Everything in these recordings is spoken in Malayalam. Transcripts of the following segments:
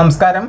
നമസ്കാരം.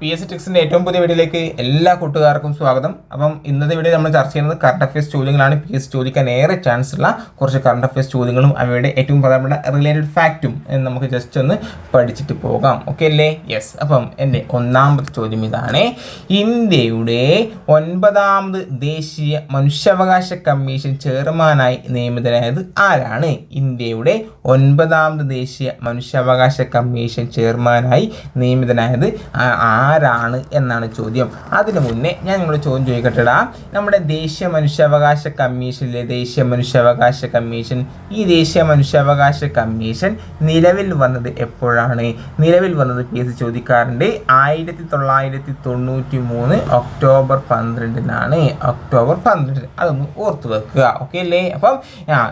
പി എസ് ടെക്സിന്റെ ഏറ്റവും പുതിയ വീഡിയോയിലേക്ക് എല്ലാ കൂട്ടുകാർക്കും സ്വാഗതം. അപ്പം ഇന്നത്തെ വീഡിയോ നമ്മൾ ചർച്ച ചെയ്യുന്നത് കറണ്ട് അഫയേഴ്സ് ചോദ്യങ്ങളാണ്. പി എസ് ചോദിക്കാൻ ഏറെ ചാൻസ് ഉള്ള കുറച്ച് കറണ്ട് അഫയേഴ്സ് ചോദ്യങ്ങളും അവയുടെ ഏറ്റവും പ്രധാനപ്പെട്ട റിലേറ്റഡ് ഫാക്റ്റും എന്ന് നമുക്ക് ജസ്റ്റ് ഒന്ന് പഠിച്ചിട്ട് പോകാം. ഓക്കെ അല്ലേ? യെസ് അപ്പം എന്റെ ഒന്നാമത്തെ ചോദ്യം ഇതാണ്. ഇന്ത്യയുടെ ഒൻപതാമത് ദേശീയ മനുഷ്യാവകാശ കമ്മീഷൻ ചെയർമാനായി നിയമിതനായത് ആരാണ്? ഇന്ത്യയുടെ ഒൻപതാമത് ദേശീയ മനുഷ്യാവകാശ കമ്മീഷൻ ചെയർമാനായി നിയമിതനായത് ആ- ആരാണ് എന്നാണ് ചോദ്യം. അതിനു മുന്നേ ഞാൻ നിങ്ങളോട് ചോദ്യം ചോദിക്കട്ടെടാ. നമ്മുടെ ദേശീയ മനുഷ്യാവകാശ കമ്മീഷനിലെ ദേശീയ മനുഷ്യാവകാശ കമ്മീഷൻ ഈ ദേശീയ മനുഷ്യാവകാശ കമ്മീഷൻ നിലവിൽ വന്നത് എപ്പോഴാണ്? നിലവിൽ വന്നത് പി എസ് ചോദിക്കാറുണ്ട്. ആയിരത്തി തൊള്ളായിരത്തി തൊണ്ണൂറ്റി മൂന്ന് ഒക്ടോബർ പന്ത്രണ്ടിനാണ്. ഒക്ടോബർ പന്ത്രണ്ടിന് അതൊന്ന് ഓർത്തു വെക്കുക. ഓക്കെ അല്ലേ? അപ്പം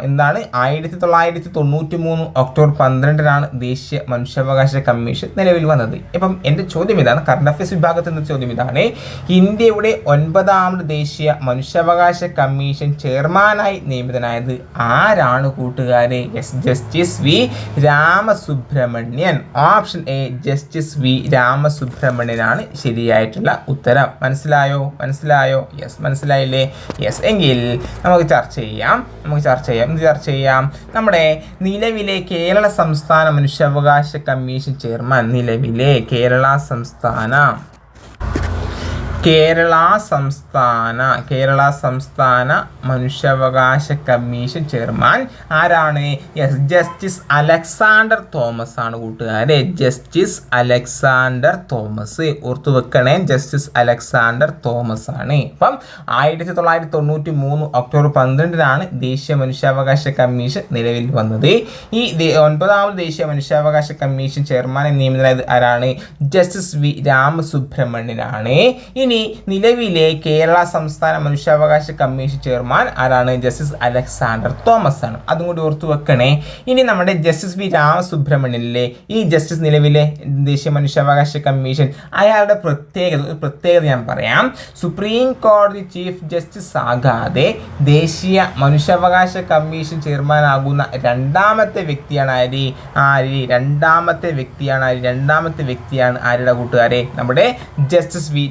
എന്താണ്? ആയിരത്തി തൊള്ളായിരത്തി തൊണ്ണൂറ്റി മൂന്ന് ഒക്ടോബർ പന്ത്രണ്ടിനാണ് ദേശീയ മനുഷ്യാവകാശ കമ്മീഷൻ നിലവിൽ വന്നത്. ഇപ്പം എന്റെ ചോദ്യം ഇതാണ്. കറണ്ട് വിഭാഗത്തിൽ നിന്ന് ചോദ്യം ഇതാണ്. ഇന്ത്യയുടെ ഒൻപതാമത് ദേശീയ മനുഷ്യാവകാശ കമ്മീഷൻ ചെയർമാനായി നിയമിതനായത് ആരാണ് കൂട്ടുകാരെ? Yes justice V Ramasubramanian. Option A justice V രാമസുബ്രഹ്മണ്യനാണ്. ശരിയായിട്ടുള്ള ഉത്തരം. മനസ്സിലായോ? മനസ്സിലായോ? യെസ് മനസ്സിലായില്ലേ? യെസ് എങ്കിൽ നമുക്ക് ചർച്ച ചെയ്യാം. നമുക്ക് ചർച്ച ചെയ്യാം. എന്ത് ചർച്ച ചെയ്യാം? നമ്മുടെ നിലവിലെ കേരള സംസ്ഥാന മനുഷ്യാവകാശ കമ്മീഷൻ ചെയർമാൻ. നിലവിലെ കേരള സംസ്ഥാന now. കേരള സംസ്ഥാന കേരള സംസ്ഥാന മനുഷ്യാവകാശ കമ്മീഷൻ ചെയർമാൻ ആരാണ്? യെസ് ജസ്റ്റിസ് അലക്സാണ്ടർ തോമസ് ആണ് കൂട്ടുകാരെ. ജസ്റ്റിസ് അലക്സാണ്ടർ തോമസ് ഓർത്തു വെക്കണേ ജസ്റ്റിസ് അലക്സാണ്ടർ തോമസ് ആണ്. അപ്പം ആയിരത്തി തൊള്ളായിരത്തി തൊണ്ണൂറ്റി മൂന്ന് ഒക്ടോബർ പന്ത്രണ്ടിനാണ് ദേശീയ മനുഷ്യാവകാശ കമ്മീഷൻ നിലവിൽ വന്നത്. ഈ ഒൻപതാമത് ദേശീയ മനുഷ്യാവകാശ കമ്മീഷൻ ചെയർമാനെ നിയമിതനായത് ആരാണ്? ജസ്റ്റിസ് വി രാമസുബ്രഹ്മണ്യനാണ്. ഇനി നിലവിലെ കേരള സംസ്ഥാന മനുഷ്യാവകാശ കമ്മീഷൻ ചെയർമാൻ ആരാണ്? ജസ്റ്റിസ് അലക്സാണ്ടർ തോമസ് ആണ് അതും കൂടി ഓർത്തു വെക്കണേ. ഇനി നമ്മുടെ ജസ്റ്റിസ് വി രാമസുബ്രഹ്മണ്യനിലെ ഈ ജസ്റ്റിസ് നിലവിലെ ദേശീയ മനുഷ്യാവകാശ കമ്മീഷൻ അയാളുടെ പ്രത്യേകത ഒരു പ്രത്യേകത ഞാൻ പറയാം. സുപ്രീം കോടതി ചീഫ് ജസ്റ്റിസ് ആകാതെ ദേശീയ മനുഷ്യാവകാശ കമ്മീഷൻ ചെയർമാൻ ആകുന്ന രണ്ടാമത്തെ വ്യക്തിയാണ് ആര്? ആര്? രണ്ടാമത്തെ വ്യക്തിയാണ് ആര്? രണ്ടാമത്തെ വ്യക്തിയാണ് ആരുടെ കൂട്ടുകാരെ? നമ്മുടെ ജസ്റ്റിസ് വി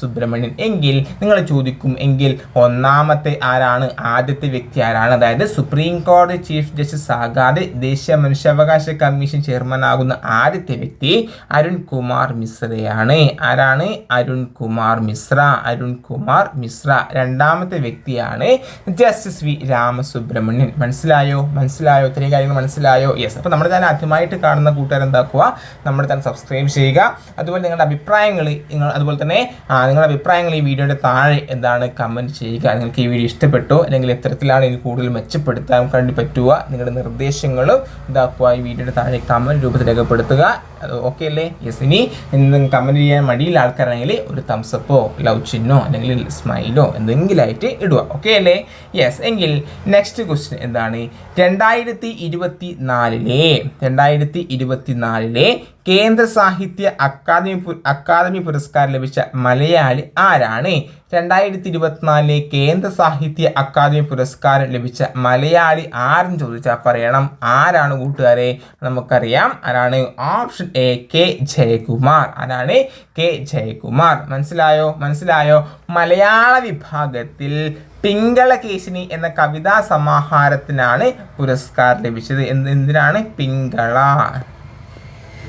രാമസുബ്രഹ്മണ്യൻ എങ്കിൽ നിങ്ങൾ ചോദിക്കും എങ്കിൽ ഒന്നാമത്തെ ആരാണ്? ആദ്യത്തെ വ്യക്തി ആരാണ്? അതായത് സുപ്രീം കോടതി ചീഫ് ജസ്റ്റിസ് ആകാതെ ദേശീയ മനുഷ്യാവകാശ കമ്മീഷൻ ചെയർമാൻ ആകുന്ന ആദ്യത്തെ വ്യക്തി അരുൺ കുമാർ മിശ്രയാണ്. ആരാണ്? അരുൺ കുമാർ മിശ്ര. അരുൺ കുമാർ മിശ്ര രണ്ടാമത്തെ വ്യക്തിയാണ് ജസ്റ്റിസ് വി രാമസുബ്രഹ്മണ്യൻ. മനസ്സിലായോ? മനസ്സിലായോ? ഇത്രയും കാര്യങ്ങൾ മനസ്സിലായോ? യെസ് അപ്പോൾ നമ്മുടെ തന്നെ ആദ്യമായിട്ട് കാണുന്ന കൂട്ടുകാരെന്താക്കുക? നമ്മുടെ ചാനൽ സബ്സ്ക്രൈബ് ചെയ്യുക. അതുപോലെ നിങ്ങളുടെ അഭിപ്രായങ്ങൾ നിങ്ങൾ അതുപോലെ തന്നെ നിങ്ങളുടെ അഭിപ്രായങ്ങൾ ഈ വീഡിയോയുടെ താഴെ എന്താണ് കമന്റ് ചെയ്യുക. നിങ്ങൾക്ക് ഈ വീഡിയോ ഇഷ്ടപ്പെട്ടോ അല്ലെങ്കിൽ എത്തരത്തിലാണ് ഇത് കൂടുതൽ മെച്ചപ്പെടുത്താൻ കണ്ടി പറ്റുക നിങ്ങളുടെ നിർദ്ദേശങ്ങളും ഇതാക്കുക ഈ വീഡിയോയുടെ താഴെ കമന്റ് രൂപത്തിൽ രേഖപ്പെടുത്തുക. അത് ഓക്കെ അല്ലേ? യെസ് ഇനി കമന്റ് ചെയ്യാൻ മടിയുള്ള ആൾക്കാരാണെങ്കിൽ ഒരു തംസപ്പോ ലവ് ചിഹ്നോ അല്ലെങ്കിൽ സ്മൈലോ എന്തെങ്കിലും ആയിട്ട് ഇടുക. ഓക്കെ അല്ലേ? യെസ് എങ്കിൽ നെക്സ്റ്റ് ക്വസ്റ്റ്യൻ എന്താണ്? രണ്ടായിരത്തി ഇരുപത്തി നാലിലെ രണ്ടായിരത്തി ഇരുപത്തി നാലിലെ കേന്ദ്ര സാഹിത്യ അക്കാദമി അക്കാദമി പുരസ്കാരം ലഭിച്ച മലയാളി ആരാണ്? രണ്ടായിരത്തി ഇരുപത്തിനാലിലെ കേന്ദ്ര സാഹിത്യ അക്കാദമി പുരസ്കാരം ലഭിച്ച മലയാളി ആരെന്ന് ചോദിച്ചാൽ പറയണം. ആരാണ് കൂട്ടുകാരെ? നമുക്കറിയാം. ആരാണ്? Option A K Jayakumar. ആരാണ്? കെ ജയകുമാർ. മനസ്സിലായോ? മനസ്സിലായോ? മലയാള വിഭാഗത്തിൽ പിങ്കളകേശിനി എന്ന കവിതാ സമാഹാരത്തിനാണ് പുരസ്കാരം ലഭിച്ചത്. എന്ത് എന്തിനാണ്? പിങ്കള.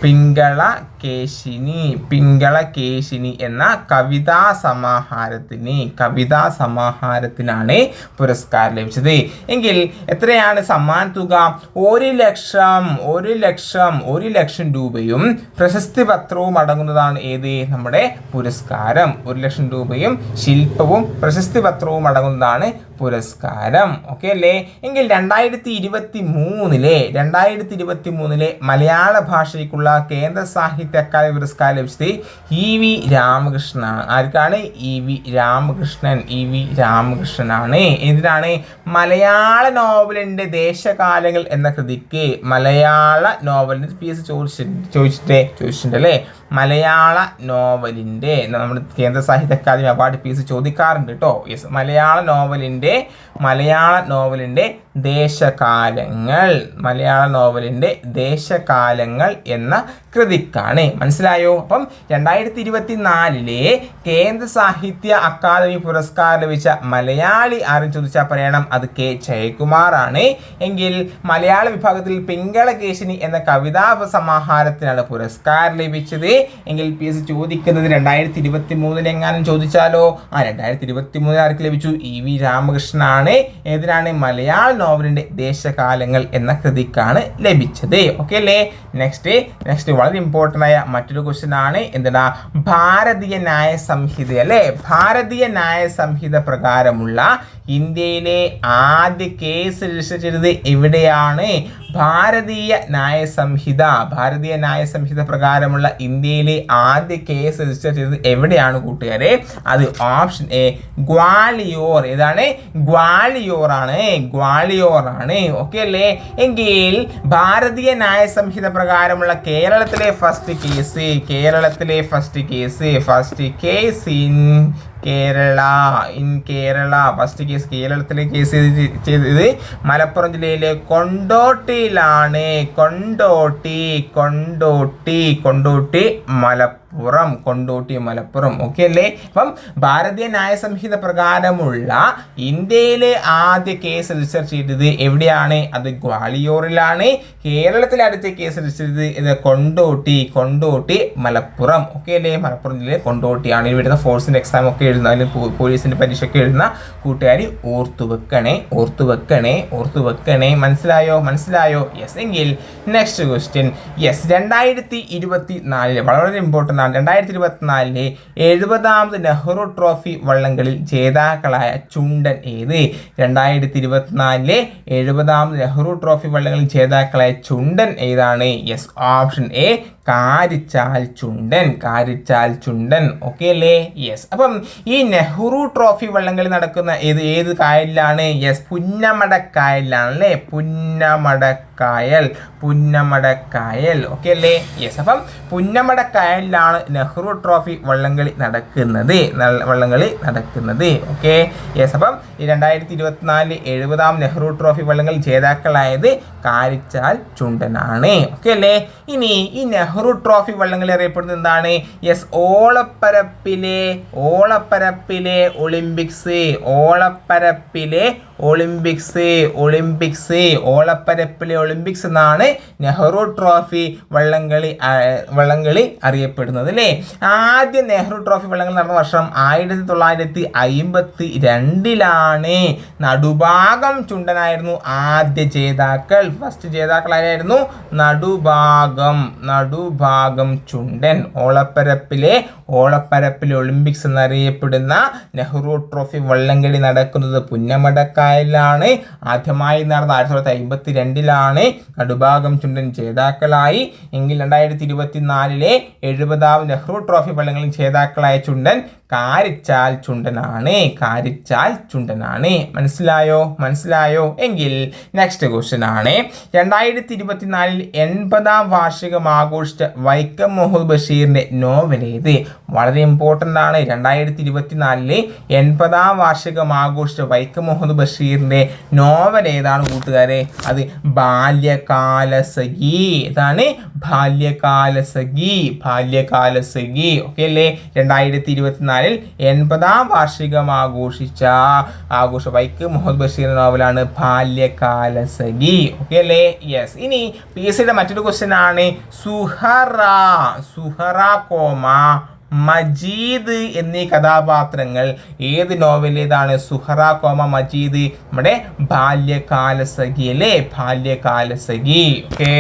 പിങ്കള കേശിനി പിങ്കള കേശിനി എന്ന കവിതാ സമാഹാരത്തിന് കവിതാ സമാഹാരത്തിനാണ് പുരസ്കാരം ലഭിച്ചത്. എങ്കിൽ എത്രയാണ് സമ്മാന തുക? ഒരു ലക്ഷം ഒരു ലക്ഷം ഒരു ലക്ഷം രൂപയും പ്രശസ്തി പത്രവും അടങ്ങുന്നതാണ് ഏത്? നമ്മുടെ പുരസ്കാരം. ഒരു ലക്ഷം രൂപയും ശില്പവും പ്രശസ്തി പത്രവും അടങ്ങുന്നതാണ് പുരസ്കാരം. ഓക്കെ അല്ലേ? എങ്കിൽ രണ്ടായിരത്തി ഇരുപത്തി മൂന്നിലെ രണ്ടായിരത്തി ഇരുപത്തി മൂന്നിലെ മലയാള ഭാഷയ്ക്കുള്ള കേന്ദ്ര സാഹിത്യ അക്കാദമി പുരസ്കാരം ലഭിച്ചത് ഇ വി രാമകൃഷ്ണനാണ്. ആർക്കാണ്? E V Ramakrishnan. E V രാമകൃഷ്ണനാണ്. എന്തിനാണ്? മലയാള നോവലിന്റെ ദേശകാലങ്ങൾ എന്ന കൃതിക്ക് മലയാള നോവലിന്റെ പി എസ് ചോദിച്ചിട്ട് ചോദിച്ചിട്ടേ ചോദിച്ചിട്ടുണ്ട് അല്ലേ? മലയാള നോവലിന്റെ നമ്മുടെ കേന്ദ്ര സാഹിത്യ അക്കാദമി അവാർഡ് പീസ് ചോദിക്കാറുണ്ട് കേട്ടോ യെസ് മലയാള നോവലിന്റെ മലയാള നോവലിന്റെ ദേശകാലങ്ങൾ മലയാള നോവലിന്റെ ദേശകാലങ്ങൾ എന്ന കൃതിക്കാണ്. മനസ്സിലായോ? അപ്പം രണ്ടായിരത്തി ഇരുപത്തി നാലിലെ കേന്ദ്ര സാഹിത്യ അക്കാദമി പുരസ്കാരം ലഭിച്ച മലയാളി ആരും ചോദിച്ചാൽ പറയണം അത് കെ. ജയകുമാറാണ്. എങ്കിൽ മലയാള വിഭാഗത്തിൽ പിങ്കളകേശിനി എന്ന കവിതാ സമാഹാരത്തിനാണ് പുരസ്കാരം ലഭിച്ചത്. എങ്കിൽ പി എസ് ചോദിക്കുന്നത് രണ്ടായിരത്തി ഇരുപത്തി മൂന്നിൽ എങ്ങാനും ചോദിച്ചാലോ? ആ രണ്ടായിരത്തി ഇരുപത്തി മൂന്നിൽ ആർക്ക് ലഭിച്ചു? ഇ വി രാമകൃഷ്ണനാണ്. ഏതിനാണ്? മലയാള നോവലിന്റെ ദേശകാലങ്ങൾ എന്ന കൃതിക്കാണ് ലഭിച്ചത്. ഓക്കെ അല്ലേ? നെക്സ്റ്റ് നെക്സ്റ്റ് വളരെ ഇമ്പോർട്ടന്റ് ആയ മറ്റൊരു ക്വസ്റ്റ്യൻ ആണ്. എന്താ ഭാരതീയ ന്യായ സംഹിത അല്ലേ? ഭാരതീയ ന്യായ സംഹിത പ്രകാരമുള്ള ഇന്ത്യയിലെ ആദ്യ കേസ് രജിസ്റ്റർ ചെയ്തത് എവിടെയാണ്? ഭാരതീയ ന്യായ സംഹിത ഭാരതീയ ന്യായ സംഹിത പ്രകാരമുള്ള ഇന്ത്യയിലെ ആദ്യ കേസ് രജിസ്റ്റർ ചെയ്തത് എവിടെയാണ് കൂട്ടുകാരെ? അത് ഓപ്ഷൻ എ ഗ്വാളിയോർ. ഏതാണ്? ഗ്വാളിയോറാണ്. ആണ് ഓക്കെ അല്ലേ? എങ്കിൽ ഭാരതീയ ന്യായ സംഹിത പ്രകാരമുള്ള കേരളത്തിലെ ഫസ്റ്റ് കേസ് കേരളത്തിലെ first case first case in Kerala in Kerala. First case കേരളത്തിലെ കേസ് ചെയ്തത് മലപ്പുറം ജില്ലയിലെ കൊണ്ടോട്ടിയിലാണ്. കൊണ്ടോട്ടി കൊണ്ടോട്ടി കൊണ്ടോട്ടി മലപ്പുറം. മലപ്പുറം കൊണ്ടോട്ടി മലപ്പുറം. ഓക്കെ അല്ലേ? അപ്പം ഭാരതീയ ന്യായ സംഹിത പ്രകാരമുള്ള ഇന്ത്യയിലെ ആദ്യ കേസ് രജിസ്റ്റർ ചെയ്തത് എവിടെയാണ്? അത് ഗ്വാളിയോറിലാണ്. കേരളത്തിലെ അടുത്ത കേസ് രജിസ്റ്റർ ചെയ്തത് ഇത് കൊണ്ടോട്ടി കൊണ്ടോട്ടി മലപ്പുറം. ഓക്കെ അല്ലേ? മലപ്പുറം ജില്ലയിലെ കൊണ്ടോട്ടിയാണ്. ഇവിടുത്തെ ഫോഴ്സിന്റെ എക്സാം ഒക്കെ എഴുതുന്ന അതിൽ പോലീസിന്റെ പരീക്ഷയൊക്കെ എഴുതുന്ന കൂട്ടുകാർ ഓർത്തു വെക്കണേ ഓർത്തു വെക്കണേ ഓർത്തു വെക്കണേ. മനസ്സിലായോ? മനസ്സിലായോ? യെസ് എങ്കിൽ നെക്സ്റ്റ് ക്വസ്റ്റ്യൻ യെസ് രണ്ടായിരത്തി ഇരുപത്തി നാലിൽ വളരെ ഇമ്പോർട്ടന്റ് ആണ് രണ്ടായിരത്തി ഇരുപത്തിനാലിലെ എഴുപതാമത് നെഹ്റു ട്രോഫി വള്ളംകളിൽ ജേതാക്കളായ ചുണ്ടൻ ഏത്? രണ്ടായിരത്തി ഇരുപത്തിനാലിലെ എഴുപതാമത് നെഹ്റു ട്രോഫി വള്ളങ്ങളിൽ ജേതാക്കളായ ചുണ്ടൻ ഏതാണ്? Yes option A Karichal Chundan Karichal Chundan. Okay അല്ലേ? യെസ് അപ്പം ഈ നെഹ്റു ട്രോഫി വള്ളംകളി നടക്കുന്ന ഏത് ഏത് കായലിലാണ്? യെസ് പുന്നമടക്കായലിലാണ് അല്ലേ? പുന്നമടക്കായൽ പുന്നമടക്കായൽ. ഓക്കെ അല്ലേ? യെസ് അപ്പം പുന്നമടക്കായലിലാണ് നെഹ്റു ട്രോഫി വള്ളംകളി നടക്കുന്നത്. വള്ളംകളി നടക്കുന്നത്. ഓക്കെ യെസ് അപ്പം ഈ രണ്ടായിരത്തി ഇരുപത്തിനാല് എഴുപതാം നെഹ്റു ട്രോഫി വള്ളംകളി ജേതാക്കളായത് കാരിച്ചാൽ ചുണ്ടനാണ്. ഓക്കെ അല്ലേ? ഇനി ഈ നെഹ്റു ട്രോഫി വള്ളംകളി അറിയപ്പെടുന്നത് എന്താണ്? യെസ് ഓളപ്പരപ്പിലെ ഓളപ്പരപ്പിലെ ഒളിമ്പിക്സ് ഓളപ്പരപ്പിലെ ഒളിമ്പിക്സ് ഒളിമ്പിക്സ് ഓളപ്പരപ്പിലെ ഒളിമ്പിക്സ് എന്നാണ് നെഹ്റു ട്രോഫി വള്ളംകളി വള്ളംകളി അറിയപ്പെടുന്നത് അല്ലേ? ആദ്യ നെഹ്റു ട്രോഫി വള്ളംകളി നടന്ന വർഷം ആയിരത്തി തൊള്ളായിരത്തി അയിമ്പത്തി രണ്ടിലാണ് നടുഭാഗം ചുണ്ടനായിരുന്നു ആദ്യ ജേതാക്കൾ. ഫസ്റ്റ് ജേതാക്കൾ ആരായിരുന്നു? നടുഭാഗം നടുഭാഗം ചുണ്ടൻ. ഓളപ്പരപ്പിലെ ഓളപ്പരപ്പിലെ ഒളിമ്പിക്സ് എന്നറിയപ്പെടുന്ന നെഹ്റു ട്രോഫി വള്ളംകളി നടക്കുന്നത് പുന്നമടക്കായലിലാണ് ആദ്യമായി നടന്ന ആയിരത്തി തൊള്ളായിരത്തി അമ്പത്തി രണ്ടിലാണ് നടുഭാഗം ചുണ്ടൻ ജേതാക്കളായി. എങ്കിൽ രണ്ടായിരത്തി ഇരുപത്തി നാലിലെ എഴുപതാം നെഹ്റു ട്രോഫി ഫലങ്ങളിൽ ജേതാക്കളായ ചുണ്ടൻ കാരിച്ചാൽ ചുണ്ടനാണ് കാരിച്ചാൽ ചുണ്ടനാണ്. മനസ്സിലായോ? മനസ്സിലായോ? എങ്കിൽ നെക്സ്റ്റ് ക്വസ്റ്റ്യൻ ആണ്. രണ്ടായിരത്തി ഇരുപത്തിനാലിൽ എൺപതാം വാർഷികം ആഘോഷിച്ച വൈക്കം മുഹമ്മദ് ബഷീറിന്റെ നോവൽ ഏത്? വളരെ ഇമ്പോർട്ടന്റ് ആണ്. രണ്ടായിരത്തി ഇരുപത്തിനാലിലെ എൺപതാം വാർഷികം ആഘോഷിച്ച വൈക്കം മുഹമ്മദ് ബഷീറിന്റെ നോവൽ ഏതാണ് കൂട്ടുകാരെ? അത് ബാല്യകാലസഖി. ഇതാണ് ബാല്യകാലസഖി. ബാല്യകാലസഖി. ഓക്കെ അല്ലേ? രണ്ടായിരത്തി ഇരുപത്തിനാല് നാലിൽ എൺപതാം വാർഷികം ആഘോഷിച്ച ആഘോഷ വൈക്ക് മുഹമ്മദ് ബഷീർ നോവലാണ് ബാല്യകാലസഖി. ഓക്കെ അല്ലേ? യെസ് ഇനി പി എസ് സിയുടെ മറ്റൊരു ക്വസ്റ്റ്യൻ ആണ്. സുഹറ സുഹറ കോമ മജീദ് എന്നീ കഥാപാത്രങ്ങൾ ഏത് നോവലേതാണ് സുഹറ കോമ മജീദ് നമ്മുടെ ബാല്യകാലസഖി അല്ലേ? ബാല്യകാലസഖി. ഓക്കെ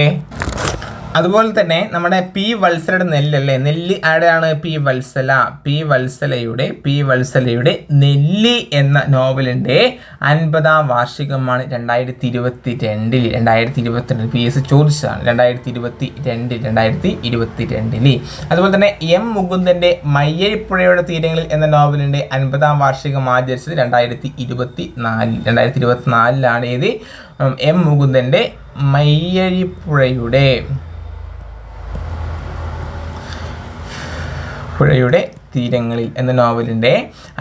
അതുപോലെ തന്നെ നമ്മുടെ പി വത്സലയുടെ നെല്ലല്ലേ? നെല്ല് ആടെയാണ് പി വത്സല? പി വത്സലയുടെ പി വത്സലയുടെ നെല്ലി എന്ന നോവലിന്റെ അൻപതാം വാർഷികമാണ് രണ്ടായിരത്തി ഇരുപത്തി രണ്ടിൽ രണ്ടായിരത്തി ഇരുപത്തിരണ്ട് പി എസ് ചോദിച്ചതാണ്. രണ്ടായിരത്തി ഇരുപത്തി രണ്ടിൽ രണ്ടായിരത്തി ഇരുപത്തി രണ്ടിൽ അതുപോലെ തന്നെ എം മുകുന്ദന്റെ മയ്യഴിപ്പുഴയുടെ തീരങ്ങളിൽ എന്ന നോവലിന്റെ അൻപതാം വാർഷികം ആചരിച്ചത് രണ്ടായിരത്തി ഇരുപത്തി നാലിൽ രണ്ടായിരത്തി ഇരുപത്തി നാലിലാണ് ഏത് എം മുകുന്ദന്റെ മയ്യഴിപ്പുഴയുടെ പുഴയുടെ തീരങ്ങളിൽ എന്ന നോവലിന്റെ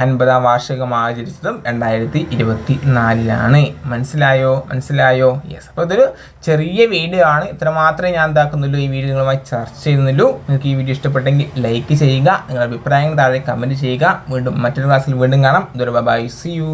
അൻപതാം വാർഷികം ആചരിച്ചതും രണ്ടായിരത്തി ഇരുപത്തി നാലിലാണ് മനസ്സിലായോ? മനസ്സിലായോ? യെസ് അപ്പോൾ ഇതൊരു ചെറിയ വീഡിയോ ആണ്. ഇത്ര മാത്രമേ ഞാൻ എന്താക്കുന്നുള്ളൂ ഈ വീഡിയോ ചർച്ച ചെയ്യുന്നുള്ളൂ. നിങ്ങൾക്ക് ഈ വീഡിയോ ഇഷ്ടപ്പെട്ടെങ്കിൽ ലൈക്ക് ചെയ്യുക. നിങ്ങളുടെ അഭിപ്രായങ്ങൾ താഴെ കമന്റ് ചെയ്യുക. വീണ്ടും മറ്റൊരു ക്ലാസ്സിൽ വീണ്ടും കാണാം. ഇതൊരു ബൈ സി യു